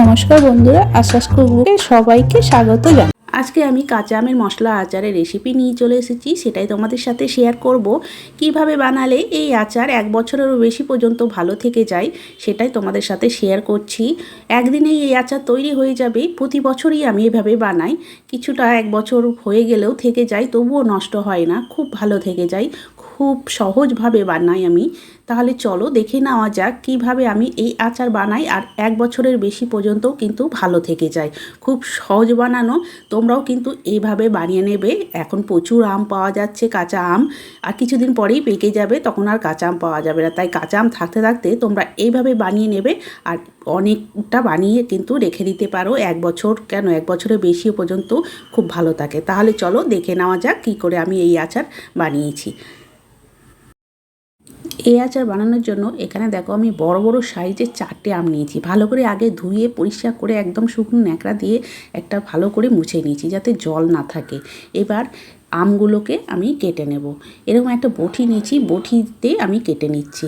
নমস্কার বন্ধুরা আশ্বাস কুকবুকে সবাইকে স্বাগত জানাই। আজকে আমি কাঁচা আমের মশলা আচারের রেসিপি নিয়ে চলে এসেছি, সেটাই তোমাদের সাথে শেয়ার করব। কীভাবে বানালে এই আচার এক বছরেরও বেশি পর্যন্ত ভালো থেকে যায়, সেটাই তোমাদের সাথে শেয়ার করছি। একদিনেই এই আচার তৈরি হয়ে যাবে, প্রতি বছরই আমি এভাবে বানাই। কিছুটা এক বছর হয়ে গেলেও থেকে যায়, তবুও নষ্ট হয় না, খুব ভালো থেকে যায়। খুব সহজভাবে বানাই আমি। তাহলে চলো দেখে নেওয়া যাক কীভাবে আমি এই আচার বানাই আর এক বছরের বেশি পর্যন্ত কিন্তু ভালো থেকে যায়। খুব সহজ বানানো, তোমরাও কিন্তু এইভাবে বানিয়ে নেবে। এখন প্রচুর আম পাওয়া যাচ্ছে, কাঁচা আম। আর কিছুদিন পরেই পেকে যাবে, তখন আর কাঁচা আম পাওয়া যাবে না। তাই কাঁচা আম থাকতে থাকতে তোমরা এইভাবে বানিয়ে নেবে আর অনেকটা বানিয়ে কিন্তু রেখে দিতে পারো। এক বছর, কেন এক বছরের বেশি পর্যন্ত খুব ভালো থাকে। তাহলে চলো দেখে নেওয়া যাক কী করে আমি এই আচার বানিয়েছি। এই আচার বানানোর জন্য এখানে দেখো আমি বড় বড় সাইজের চারটে আম নিয়েছি। ভালো করে আগে ধুয়ে পরিষ্কার করে একদম শুকনো ন্যাকড়া দিয়ে একটা ভালো করে মুছে নিয়েছি যাতে জল না থাকে। এবার আমগুলোকে আমি কেটে নেব। এরকম একটা বটি নিয়েছি, বটিতে আমি কেটে নিচ্ছি।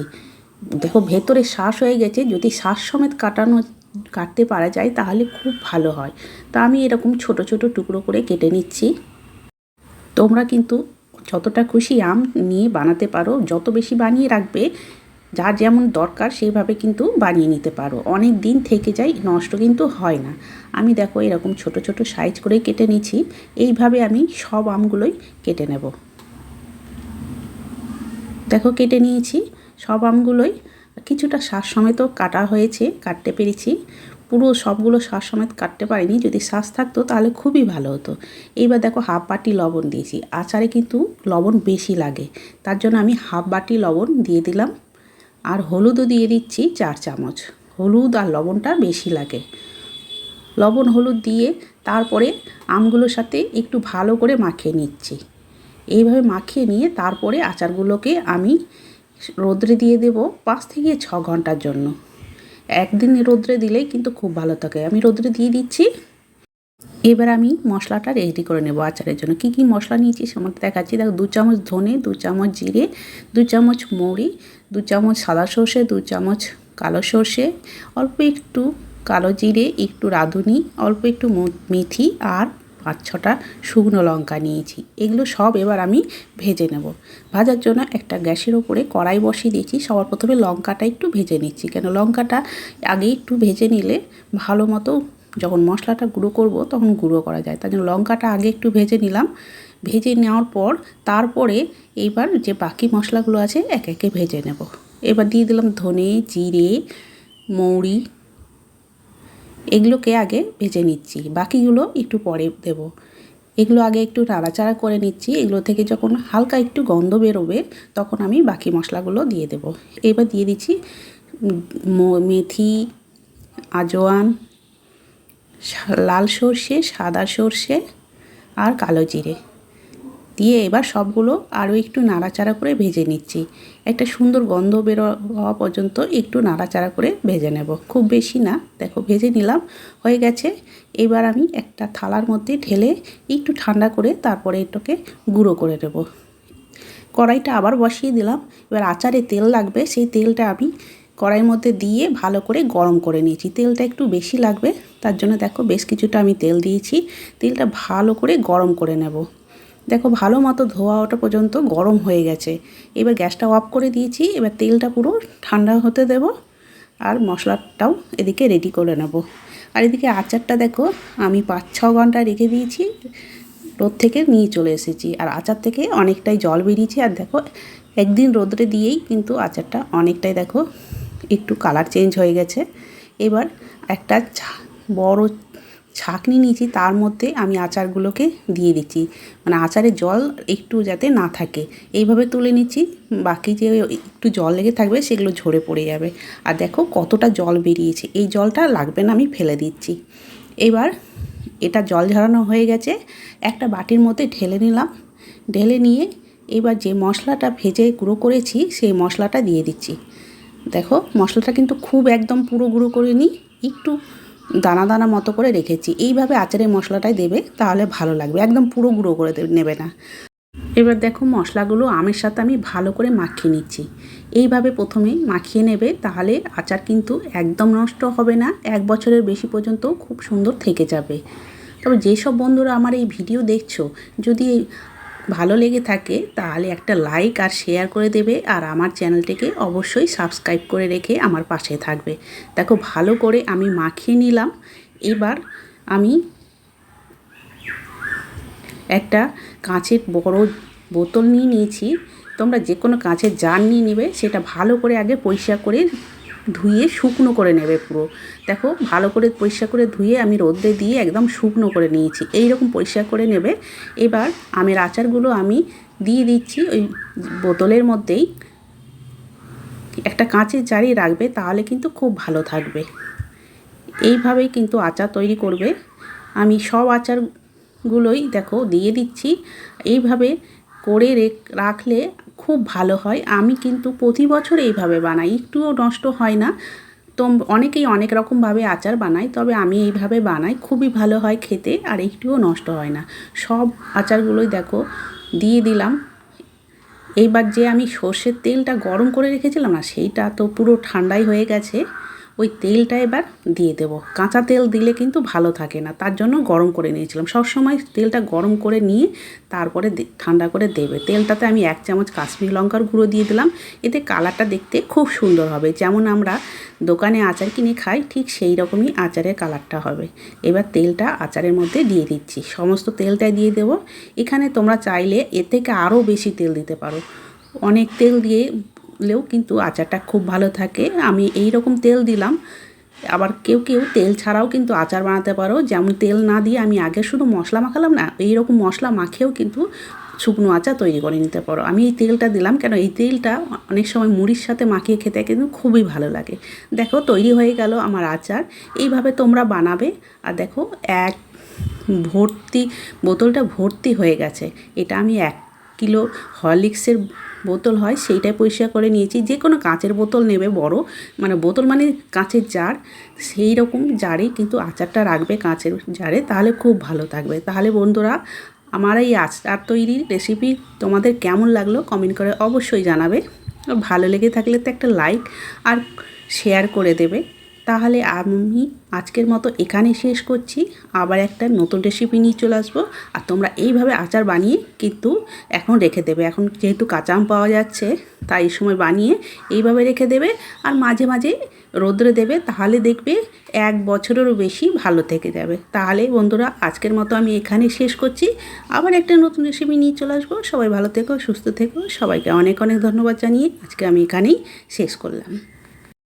দেখো ভেতরে শ্বাস হয়ে গেছে, যদি শ্বাস সমেত কাটানো, কাটতে পারা যায় তাহলে খুব ভালো হয়। তা আমি এরকম ছোট ছোট টুকরো করে কেটে নিচ্ছি। তোমরা কিন্তু যতটা খুশি আম নিয়ে বানাতে পারো, যত বেশি বানিয়ে রাখবে যা যেমন দরকার সেইভাবে কিন্তু বানিয়ে নিতে পারো। অনেক দিন থেকে যায় নষ্ট কিন্তু হয় না। আমি দেখো এরকম ছোট ছোট সাইজ করে কেটে নিচ্ছি, এইভাবে আমি সব আমগুলোই কেটে নেব। দেখো কেটে নিয়েছি, সব আমগুলোই কিছুটা শ্বাস সমেতও কাটা হয়েছে, কাটতে পেরেছি। পুরো সবগুলো শ্বাস সমেত কাটতে পারিনি। যদি শ্বাস থাকতো তাহলে খুবই ভালো হতো। এইবার দেখো হাফ বাটি লবণ দিয়েছি। আচারে কিন্তু লবণ বেশি লাগে। তার জন্য আমি হাফ বাটি লবণ দিয়ে দিলাম। আর হলুদও দিয়ে দিচ্ছি চার চামচ। হলুদ আর লবণটা বেশি লাগে। লবণ হলুদ দিয়ে তারপরে আমগুলোর সাথে একটু ভালো করে মাখিয়ে নিচ্ছি। এইভাবে মাখিয়ে নিয়ে তারপরে আচারগুলোকে আমি রোদ্রে দিয়ে দেব পাঁচ থেকে ছ ঘণ্টার জন্য। একদিন রোদ্রে দিলেই কিন্তু খুব ভালো থাকে। আমি রোদ্রে দিয়ে দিচ্ছি। এবার আমি মশলাটা রেডি করে নেব আচারের জন্য। কী কী মশলা নিয়েছি সেমন দেখাচ্ছি। দেখো, দু চামচ ধনে, দু চামচ জিরে, দু চামচ মৌরি, দু চামচ সাদা সর্ষে, দু চামচ কালো সর্ষে, অল্প একটু কালো জিরে, একটু রাঁধুনি, অল্প একটু মেথি আর পাঁচ ছটা শুকনো লঙ্কা নিয়েছি। এগুলো সব এবার আমি ভেজে নেব। ভাজার জন্য একটা গ্যাসের ওপরে কড়াই বসিয়ে দিয়েছি। সবার প্রথমে লঙ্কাটা একটু ভেজে নিচ্ছি। কেন লঙ্কাটা আগে একটু ভেজে নিলে ভালো মতো যখন মশলাটা গুঁড়ো করব তখন গুঁড়ো করা যায়। তার জন্য লঙ্কাটা আগে একটু ভেজে নিলাম। ভেজে নেওয়ার পর তারপরে এইবার যে বাকি মশলাগুলো আছে এক একে ভেজে নেব। এবার দিয়ে দিলাম ধনে, জিরে, মৌরি এগুলোকে আগে ভেজে নিচ্ছি। বাকিগুলো একটু পরে দেব। এগুলো আগে একটু নাড়াচাড়া করে নিচ্ছি। এগুলো থেকে যখন হালকা একটু গন্ধ বেরোবে, তখন আমি বাকি মশলাগুলো দিয়ে দেব। এবার দিয়ে দিচ্ছি মেথি আজওয়ান লাল সর্ষে, সাদা সর্ষে আর কালো জিরে। দিয়ে এবার সবগুলো আরও একটু নাড়াচাড়া করে ভেজে নিচ্ছি। একটা সুন্দর গন্ধ বেরো হওয়া পর্যন্ত একটু নাড়াচাড়া করে ভেজে নেব। খুব বেশি না, দেখো ভেজে নিলাম, হয়ে গেছে। এবার আমি একটা থালার মধ্যে ঢেলে একটু ঠান্ডা করে তারপরে এটাকে গুঁড়ো করে নেব। কড়াইটা আবার বসিয়ে দিলাম। এবার আচারে তেল লাগবে, সেই তেলটা আমি কড়াইয়ের মধ্যে দিয়ে ভালো করে গরম করে নিয়েছি। তেলটা একটু বেশি লাগবে, তার জন্য দেখো বেশ কিছুটা আমি তেল দিয়েছি। তেলটা ভালো করে গরম করে নেব। দেখো ভালো মতো ধোয়া ওটা পর্যন্ত গরম হয়ে গেছে। এবার গ্যাসটা অফ করে দিয়েছি, এবার তেলটা পুরো ঠান্ডা হতে দেব আর মশলাটাও এদিকে রেডি করে নেব। আর এদিকে আচারটা দেখো, আমি পাঁচ ছ ঘণ্টা রেখে দিয়েছি, রোদ থেকে নিয়ে চলে এসেছি। আর আচার থেকে অনেকটাই জল বেরিয়েছে, আর দেখো একদিন রোদ্রে দিয়েই কিন্তু আচারটা অনেকটাই দেখো একটু কালার চেঞ্জ হয়ে গেছে। এবার একটা বড় ছাঁকনি নিয়েছি, তার মধ্যে আমি আচারগুলোকে দিয়ে দিচ্ছি। মানে আচারে জল একটু যাতে না থাকে। এইভাবে তুলে নিচ্ছি, বাকি যে একটু জল লেগে থাকবে সেগুলো ঝরে পড়ে যাবে। আর দেখো কতটা জল বেরিয়েছে, এই জলটা লাগবে না, আমি ফেলে দিচ্ছি। এবার এটা জল ঝরানো হয়ে গেছে, একটা বাটির মধ্যে ঢেলে নিলাম। ঢেলে নিয়ে এবার যে মশলাটা ভেজে গুঁড়ো করেছি, সেই মশলাটা দিয়ে দিচ্ছি। দেখো মশলাটা কিন্তু খুব একদম পুরো গুঁড়ো করে নিই একটু দানা দানা মতো করে রেখেছি। এইভাবে আচারের মশলাটাই দেবে, তাহলে ভালো লাগবে। একদম পুরো গুঁড়ো করে নেবে না। এবার দেখো মশলাগুলো আমের সাথে আমি ভালো করে মাখিয়ে নিচ্ছি। এইভাবে প্রথমে মাখিয়ে নেবে, তাহলে আচার কিন্তু একদম নষ্ট হবে না, এক বছরের বেশি পর্যন্ত খুব সুন্দর থেকে যাবে। তবে যেসব বন্ধুরা আমার এই ভিডিও দেখছ, যদি ভালো লেগে থাকে তাহলে একটা লাইক আর শেয়ার করে দেবে আর আমার চ্যানেলটিকে অবশ্যই সাবস্ক্রাইব করে রেখে আমার পাশে থাকবে। দেখো ভালো করে আমি মাখিয়ে নিলাম। এবার আমি একটা কাঁচের বড় বোতল নিয়ে নিয়েছি। তোমরা যে কোনো কাঁচের জার নিয়ে নেবে, সেটা ভালো করে আগে পরিষ্কার করে ধুয়ে শুকনো করে নেবে পুরো। দেখো, ভালো করে পরিষ্কার করে ধুয়ে আমি রোদ্রে দিয়ে একদম শুকনো করে নিয়েছি। এই রকম পরিষ্কার করে নেবে। এবার আমের আচারগুলো আমি দিয়ে দিচ্ছি ওই বোতলের মধ্যেই। একটা কাঁচের জারি রাখবে, তাহলে কিন্তু খুব ভালো থাকবে। এইভাবেই কিন্তু আচার তৈরি করবে। আমি সব আচারগুলোই দেখো দিয়ে দিচ্ছি। এইভাবে করে রাখলে খুব ভালো হয়। আমি কিন্তু প্রতি বছর এইভাবে বানাই। একটুও নষ্ট হয় না। তো অনেকেই অনেক রকমভাবে আচার বানায়, তবে আমি এইভাবে বানাই। খুবই ভালো হয় খেতে, আর একটুও নষ্ট হয় না। সব আচারগুলোই দেখো, দিয়ে দিলাম। এইবার যে আমি সর্ষের তেলটা গরম করে রেখেছিলাম না, সেইটা তো পুরো ঠান্ডাই হয়ে গেছে। ওই তেলটা এবার দিয়ে দেব। কাঁচা তেল দিলে কিন্তু ভালো থাকে না। তার জন্য গরম করে নিয়েছিলাম। সবসময় তেলটা গরম করে নিয়ে তারপরে ঠান্ডা করে দেবে। তেলটাতে আমি এক চামচ কাশ্মীর লঙ্কার গুঁড়ো দিয়ে দিলাম। এতে কালারটা দেখতে খুব সুন্দর হবে। যেমন আমরা দোকানে আচার কিনে খাই, ঠিক সেই রকমই আচারের কালারটা হবে। এবার তেলটা আচারের মধ্যে দিয়ে দিচ্ছি। সমস্ত তেলটাই দিয়ে দেব। এখানে তোমরা চাইলে এর থেকে আরও বেশি তেল দিতে পারো। অনেক তেল দিয়ে লেও কিন্তু আচারটা খুব ভালো থাকে। আমি এই রকম তেল দিলাম। আবার কেউ কেউ তেল ছাড়াও কিন্তু আচার বানাতে পারো। যেমন তেল না দিয়ে আমি আগে শুধু মশলা মাখালাম না এই রকম মশলা মাখেও কিন্তু শুকনো আচার তৈরি করে নিতে পারো। আমি এই তেলটা দিলাম কেন? এই তেলটা অনেক সময় মুড়ির সাথে মাখিয়ে খেতে কিন্তু খুবই ভালো লাগে। দেখো, তৈরি হয়ে গেল আমার আচার। এইভাবে তোমরা বানাবে। আর দেখো, এক ভর্তি, বোতলটা ভর্তি হয়ে গেছে। এটা আমি এক কিলো হরলিক্সের বোতল হয়, সেইটাই পরিষ্কার করে নিয়েছি। যে কোনো কাঁচের বোতল নেবে বড় মানে বোতল মানে কাঁচের জার, সেই রকম জারেই কিন্তু আচারটা রাখবে কাঁচের জারে, তাহলে খুব ভালো থাকবে। তাহলে বন্ধুরা, আমার এই আচার তৈরির রেসিপি তোমাদের কেমন লাগল কমেন্ট করে অবশ্যই জানাবে। ভালো লেগে থাকলে তো একটা লাইক আর শেয়ার করে দেবে। তাহলে আমি আজকের মতো এখানে শেষ করছি। আবার একটা নতুন রেসিপি নিয়ে চলে আসব। আর তোমরা এইভাবে আচার বানিয়ে কিন্তু এখন রেখে দেবে। এখন যেহেতু কাঁচা আম পাওয়া যাচ্ছে, তাই এই সময় বানিয়ে এইভাবে রেখে দেবে। আর মাঝে মাঝে রোদ্রে দেবে, তাহলে দেখবে এক বছরেরও বেশি ভালো থেকে যাবে। তাহলে বন্ধুরা, আজকের মতো আমি এখানে শেষ করছি। আবার একটা নতুন রেসিপি নিয়ে চলে আসব। সবাই ভালো থেকো, সুস্থ থেকো। সবাইকে অনেক অনেক ধন্যবাদ জানিয়ে আজকে আমি এখানেই শেষ করলাম।